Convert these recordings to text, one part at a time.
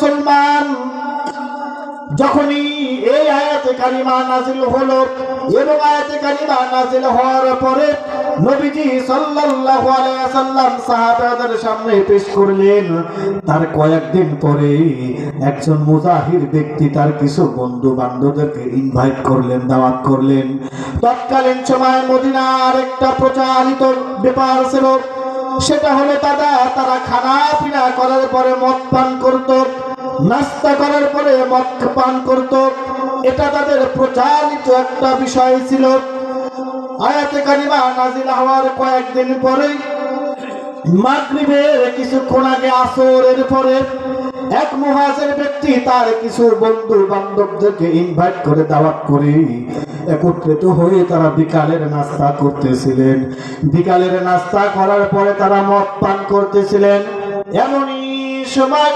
মুসলমান। যখনই এই আয়াতে কালিমা নাজিল হলো এবং আয়াতে কালিমা নাজিল হওয়ার পরে নবীজি সাল্লাল্লাহু আলাইহি সাল্লাম সাহাবাদের সামনে পেশ করলেন। তার কয়েকদিন পরে একজন মুজাহির ব্যক্তি তার কিছু বন্ধু বান্ধবদেরকে ইনভাইট করলেন, দাওয়াত করলেন। তৎকালীন সময় মদিনার একটা প্রচারিত ব্যাপার ছিল, সেটা হলো দাদা তারা খানা পিনা করার পরে মদ পান করতো। নাস্তা করার পরে মদ পান করত। এটা তাদের প্রচারিত একটা বিষয় ছিল। আয়াতে কারিমা নাজিল হওয়ার কয়েকদিন পরে মাগরিবের কিছুক্ষণ আগে আসরের পরে এক মহাজের ব্যক্তি তার কিছু বন্ধু বান্ধবদেরকে ইনভাইট করে দাওয়াত করে একত্রিত হয়ে তারা বিকালের নাস্তা করতেছিলেন। বিকালের নাস্তা করার পরে তারা মদ পান করতেছিলেন। এমনই সময়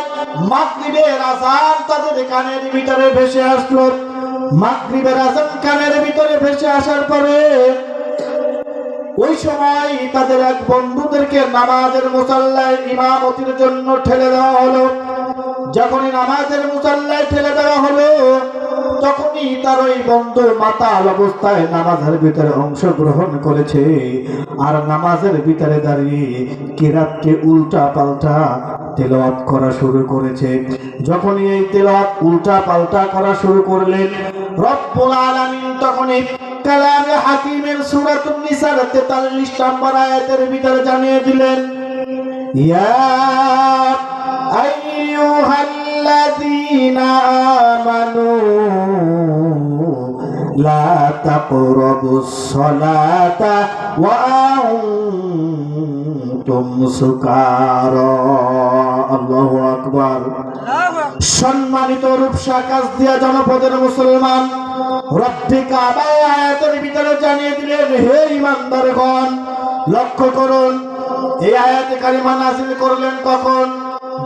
মাগরিবের আজান তাদের কানের ভিতরে ভেসে আসলো। মাগরিবের আজান কানের ভিতরে ভেসে আসার পরে ওই সময় তাদের এক বন্ধুদেরকে নামাজের মুসাল্লায় ইমামতির জন্য ঠেলে দেওয়া হলো। যখনই নামাজের মুসাল্লায় ঠেলে দেওয়া হলো, তখনই তার ওই বন্ধু মাতাল অবস্থায় নামাজের ভিতরে অংশগ্রহণ করেছে। আর নামাজের ভিতরে দাঁড়িয়ে কিরাতকে উল্টা পাল্টা তেলাওয়াত করা শুরু করেছে। যখনই এই তেলাওয়াত উল্টা পাল্টা করা শুরু করলেন, রব্বুল আলামিন তখনই কালামে হাকিমের সূরাতুন নিসার 43 নম্বর আয়াতের ভিতরে জানিয়ে দিলেন, ইয়া আইয়ুহাল্লাযীনা আমানু লা তাকরাবুস সালাতা ওয়া আনতুম সুকারা। আল্লাহু আকবার। সম্মানিত রূপসা কাজ দিয়া জনপদের মুসলমান আয়াতের জানিয়ে দিলেন, হে ইমানদারগণ লক্ষ্য করুন, এই আয়াতে কারিমা নাজিল করলেন কখন?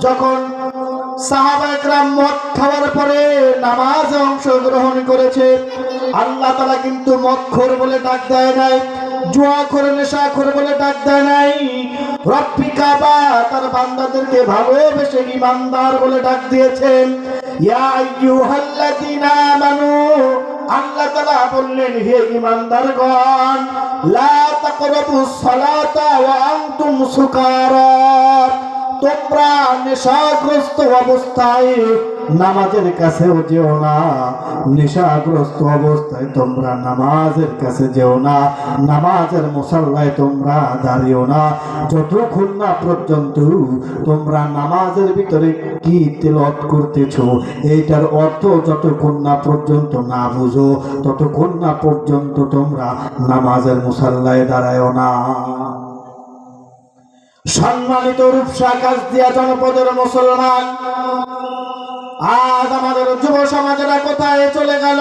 যখন সাহাবা মদ খাওয়ার পরে নামাজে অংশগ্রহণ করেছে, আল্লাহ তারা কিন্তু মদ খোর বলে ডাক দেয় নাই, জুয়া করে নেশা করে বলে ডাক দেয় নাই রব্বি কাবা, তার বান্দাদেরকে ভালোবেসে ইমানদার বলে ডাক দিয়েছেন। ইয়া আইয়ুহাল্লাযীনা আমানু, আল্লাহ তাআলা বললেন, হে ইমানদারগণ, লা তাকরাবুস সালাতা ওয়া আনতুম সুকারা। তোমরা নেশাগ্রস্ত অবস্থায় নামাজের কাছেও যেও না। নেশাগ্রস্ত অবস্থায় তোমরা নামাজের কাছে যেও না। নামাজের মশাল্লায় তোমরা দাঁড়িও না। যতক্ষণ না পর্যন্ত তোমরা নামাজের ভিতরে কি তেলত করতেছো, এইটার অর্থ যতক্ষণ না পর্যন্ত না বুঝো, ততক্ষণ না পর্যন্ত তোমরা নামাজের মুসাল্লায় দাঁড়ায়ও না। সম্মানিত রূপসা কাজ দিয়া জনপদের মুসলমান, আজ আমাদের যুব সমাজেরা কোথায় চলে গেল?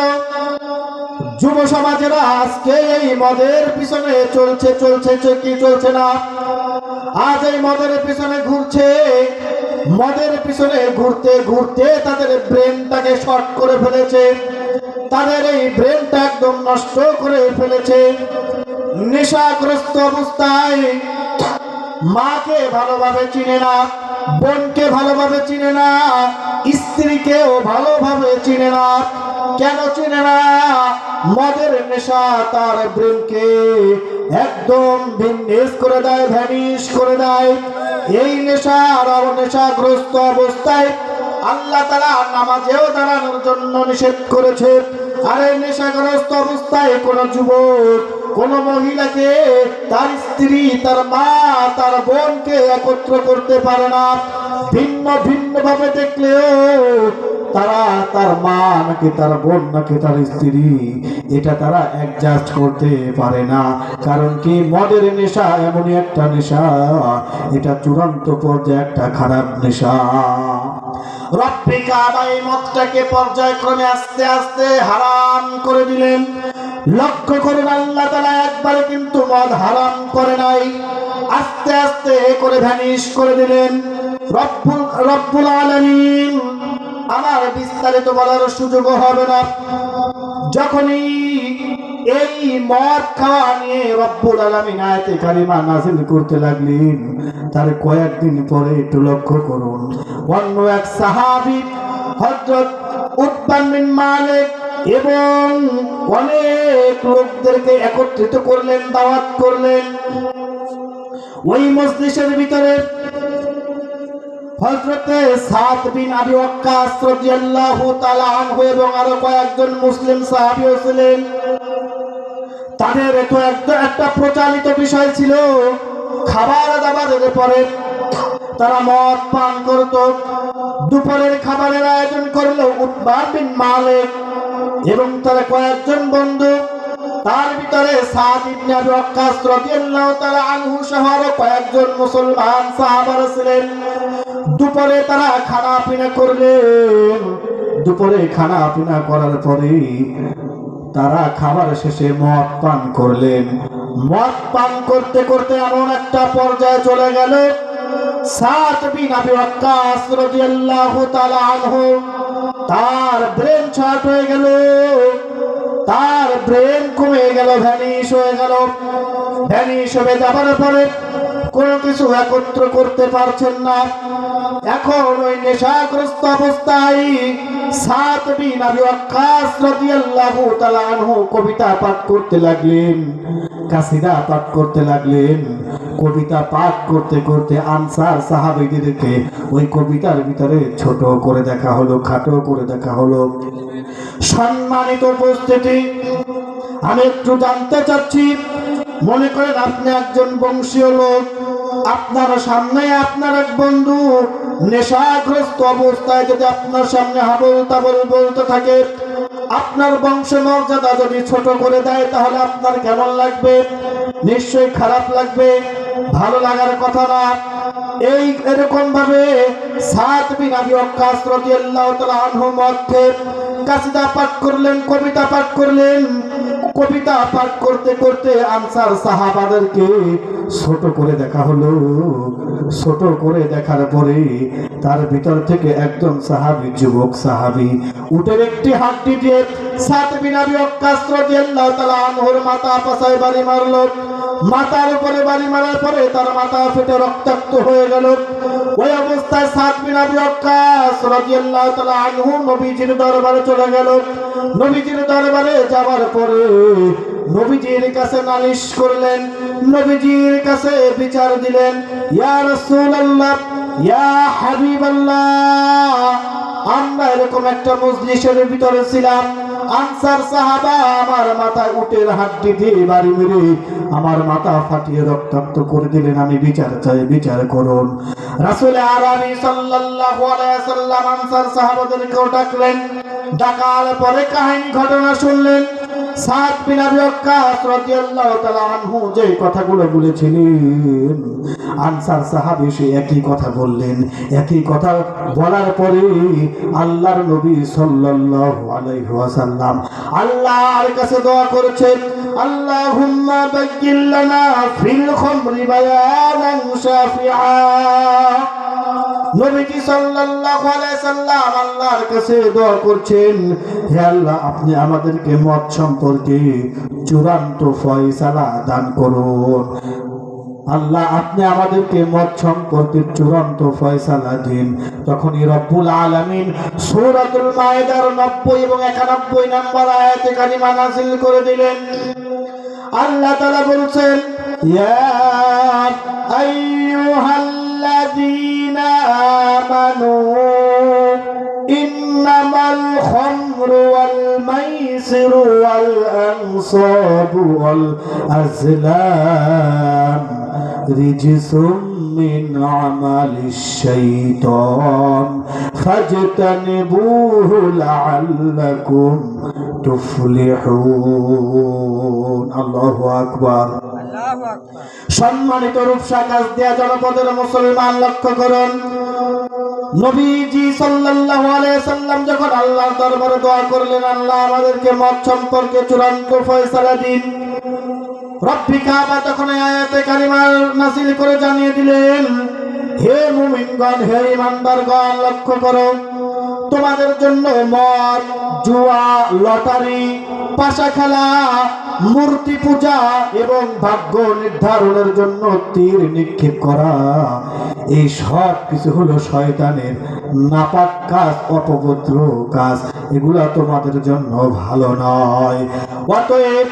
যুব সমাজেরা আজকে এই মদের পিছনে চলছে চলছে কি চলছে না? আজ এই মদের পিছনে ঘুরছে, মদের পিছনে ঘুরতে ঘুরতে তাদের ব্রেনটাকে শর্ট করে ফেলেছে। তাদের এই ব্রেনটা একদম নষ্ট করে ফেলেছে। নেশাগ্রস্ত অবস্থায় মাকে ভালোভাবে চিনে না, বোনকে ভালোভাবে চিনে না, স্ত্রীকেও ভালোভাবে চিনে না। কেন চিনে না? মদের নেশা তার ব্রেনকে একদম বিন্যাস করে দেয়, ভ্যানিশ করে দেয়। এই নেশার আর নেশাগ্রস্ত অবস্থায় আল্লাহ তারা নামাজেও দাঁড়ানোর জন্য নিষেধ করেছে। আর এই নেশাগ্রস্ত অবস্থায় কোনো যুবক কোন মহিলাকে তার স্ত্রী, তার মা, তার বোনকে একত্র করতে পারে না। ভিন্ন ভিন্ন ভাবে দেখলেও তারা তার মা নাকি তার বোন নাকি তার স্ত্রী, এটা তারা অ্যাডজাস্ট করতে পারে না। কারণ কি মদের নেশা এমনই একটা নেশা, এটা চূড়ান্ত পর্যায়ে একটা খারাপ নেশা। আবার এই মদটাকে পর্যায়ক্রমে আস্তে আস্তে হারাম করে দিলেন। লক্ষ্য করুন আল্লাহ তারা একবারে কিন্তু মদ হারাম করে নাই। আস্তে আস্তে করে ভ্যানিশ করে দিলেন। রব্বুল রব্বুল আলামিন, আমার বিস্তারিত বলার সুযোগ হবে না। যখনই এই মদ খাওয়া নিয়ে রব্বুল আলামিন আয়াতে কারিমা নাজিল করতে লাগলেন, তার কয়েকদিন পরে একটু লক্ষ্য করুন। অন্য এক সাহাবী হযরত উতবান মালিক এবং অনেক লোকদেরকে একত্রিত করলেন, দাওয়াত করলেন। ওই মজলিসের ভিতরে হযরতে সাদ বিন আবি এবং আরও কয়েকজন মুসলিম ছিলেন। তাদের একটা বিষয় ছিল, খাবার দাবারের পরে তারা মদ পান করত, দুপুরের খাবারের আয়োজন করল উৎবার বিন মালিক। এবং তার কয়েকজন বন্ধু, তার ভিতরে কয়েকজন মুসলমান ছিলেন। দুপুরে তারা খানা পিনা করলেন। দুপুরে খানা পিনা করার পরে তারা খাবার শেষে মদ পান করলেন। মদ পান করতে করতে এমন একটা পর্যায়ে চলে গেল। সাত বিন আবি ওয়াক্কাস রাদিয়াল্লাহু তাআলা আনহু তার ব্রেন শর্ট হয়ে গেল। তার ব্রেন কমে গেল, ভ্যানিশ হয়ে গেল। ভ্যানিশ হয়ে যাবার পরে কোনো কিছু একত্র করতে পারছেন না। এখন ওই নেশাগ্রস্ত অবস্থায় সাত বিন আবি ওয়াক্কাস রাদিয়াল্লাহু তাআলা আনহু কবিতা পাঠ করতে লাগলেন। কাসিদা পাঠ করতে লাগলেন, কবিতা পাঠ করতে করতে আনসার সাহাবীদেরকে ওই কবিতার ভিতরে ছোট করে দেখা হলো, খাটো করে দেখা হলো। সম্মানিত উপস্থিতি, আমি একটু জানতে চাচ্ছি, মনে করেন আপনি একজন বংশীয় লোক, আপনার সামনে আপনার এক বন্ধু নেশাগ্রস্ত অবস্থায় যদি আপনার সামনে হাবল তাবল বলতে থাকে আপনার বংশ মর্যাদা যদি ছোট করে দেয়, তাহলে আপনার কেমন লাগবে? নিশ্চয়ই খারাপ লাগবে। ভালো লাগার কথা না। এই এরকম ভাবে সাত বিনাবি ওয়াক্কাস রাদিয়াল্লাহু তাআলা আনহু মধ্যে কাসিদা পাঠ করলেন, কবিতা পাঠ করলেন। কবিতা পাঠ করতে করতে আনসার সাহাবাদেরকে ছোট করে দেখা হলো। ছোট করে দেখার পরে তার ভিতর থেকে একজন সাহাবি, যুবক সাহাবি উটের একটি হাড্ডি দিয়ে, সাত বিনাবি অক্কাস্ত্র দিয়ে আল্লাহ তাআলা আনহর মাথা পাশায় বাড়ি মারলো। মাথার উপরে বাড়ি মারার পরে তার মাথা ফেটে রক্তাক্ত হয়ে গেল। ওই অবস্থায় সাত ওয়াক্কাস রাদিয়াল্লাহু তাআলা আনহু নবীজির দরবারে চলে গেল। নবীজির দরবারে যাওয়ার পরে নবীজির কাছে নালিশ করলেন, নবীজির কাছে বিচার দিলেন, ইয়া রাসূলুল্লাহ, ইয়া হাবিবাল্লাহ, আমরা এরকম একটা মজলিসের ভিতরে ছিলাম আনসার সাহাবা আমার মাথায় উটের হাড্ডি দিয়ে বাড়ি মেরে আমার মাথা ফাটিয়ে রক্তাক্ত করে দিলেন। আমি বিচার চাই, বিচার করুন। রাসূল আরামি সাল্লাল্লাহু আলাইহি সাল্লাম আনসার সাহাবাদেরকেও ডাকলেন। ডাকার পরে কাহিনী ঘটনা শুনলেন। সাত বিন আবি ওয়াক্কাস রাদিয়াল্লাহু আনহু যে কথাগুলো বলেছিলেন। আনসার সাহাবী সে একই কথা বললেন। একই কথা বলার পরে আল্লাহর নবী সাল্লাল্লাহু আলাইহি ওয়াসাল্লাম আল্লাহর কাছে দোয়া করেছেন, আল্লাহুম্মা বাজ্জিল লানা ফিল খামরি বায়ানান শাফিআ। নবীজি সাল্লাল্লাহু আলাইহি সাল্লাম আল্লাহর কাছে দোয়া করছেন, হে আল্লাহ, আপনি আমাদেরকে মত সম্পর্কে চূড়ান্ত ফয়সালা দান করুন। আল্লাহ, আপনি আমাদেরকে মত সম্পর্কে চূড়ান্ত ফয়সালা দিন। তখনই রব্বুল আলামিন সূরাতুল মায়েদার 90 এবং 91 নম্বর আয়াতে কারিমা নাযিল করে দিলেন। আল্লাহ তাআলা বলছেন, ইয়া আইয়ুহাল্লাযীনা آمنوا. إنما الخمر والميسر والأنصاب والأزلام رجس من عمل الشيطان. فاجتنبوه لعلكم تفلحون. الله أكبر. সম্মানিত রূপসা কাজ দেয়া জনপদের মুসলমান লক্ষ্য করুন। নবীজি সাল্লাম যখন দরবারে দোয়া করলেন, আল্লাহ আমাদেরকে মত সম্পর্কে চূড়ান্ত দিন। জানিয়ে দিলেন, হে মুমিনগণ, হে ইমানদারগণ লক্ষ্য করো। তোমাদের জন্য মদ, জুয়া, লটারি, পাশা খেলা, মূর্তি পূজা এবং ভাগ্য নির্ধারণের জন্য তীর নিক্ষেপ করা। এই সব কিছু হলো শয়তানের নাপাক কাজ অপবিত্র কাজ। এগুলা তোমাদের জন্য ভালো নয়। অতএব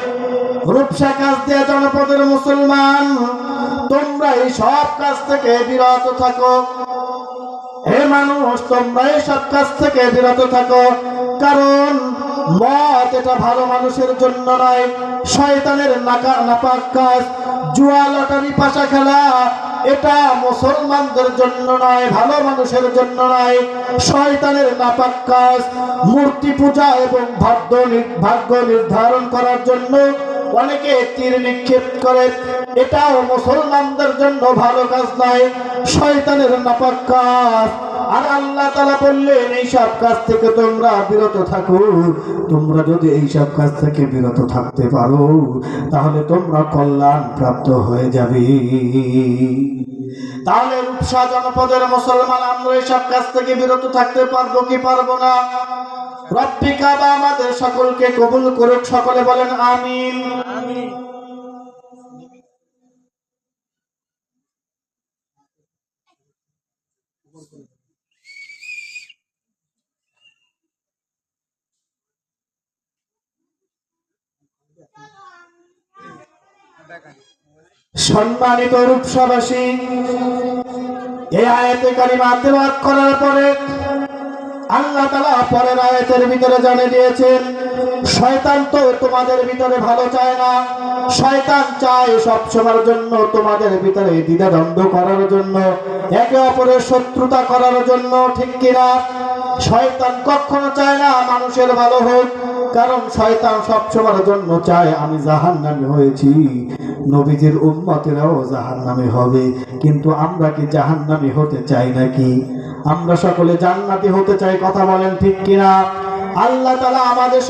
রূপসা কাজ দেয়া জনপদের মুসলমান, তোমরা এই সব কাজ থেকে বিরত থাকো। হে মানুষ, তোমরা এইসব কাজ থেকে বিরত থাকো। কারণ মদ এটা ভালো মানুষের জন্য নয়। শয়তানের নাকা নাপাক কাজ, জুয়া, লটারি, পাশা খেলা এটা মুসলমানদের জন্য নয়, ভালো মানুষের জন্য নয়। শয়তানের নাপাক কাজ, মূর্তি পূজা এবং ভাগ্য ভাগ্য নির্ধারণ করার জন্য অনেকে তীর নিক্ষেপ করে। এটাও মুসলমানদের জন্য ভালো কাজ নয়, শয়তানের নাপাক কাজ আর আল্লাহ তালা বললেন এইসব কাজ থেকে তোমরা বিরত থাকো। তোমরা যদি এইসব কাজ থেকে বিরত থাকতে পারো, তাহলে তোমরা কল্যাণ প্রাপ্ত হয়ে যাবে। তাহলে রূপসা জনপদের মুসলমান আমরা এইসব কাজ থেকে বিরত থাকতে পারব কি পারব না? রব্বি কাবা আমাদের সকলকে কবুল করুক সকলে বলেন আমিন। সম্মানিত রূপসাবাসী এই আয়াতে কারিমা তেলাওয়াত করার পরে আল্লাহ তালা পরের আয়াতের ভিতরে জানে দিয়েছেন, শয়তান তো তোমাদের ভিতরে ভালো চায় না। শয়তান চায় সব সময়ের জন্য তোমাদের ভিতরে দ্বিধাদ্বন্দ্ব করার জন্য, একে অপরের শত্রুতা করার জন্য, ঠিক কিনা? শয়তান কখনো চায় না মানুষের ভালো হোক, কারণ শয়তান সব সময়ের জন্য চায়, আমি জাহান নামে হয়েছি, নবীজির উম্মতেরাও জাহান নামে হবে। কিন্তু আমরা কি জাহান নামে হতে চাই নাকি? আমরা সকলে জান্নাতি হতে চাই কথা বলেন ঠিক কিনা? আল্লাহ তালা আমাদের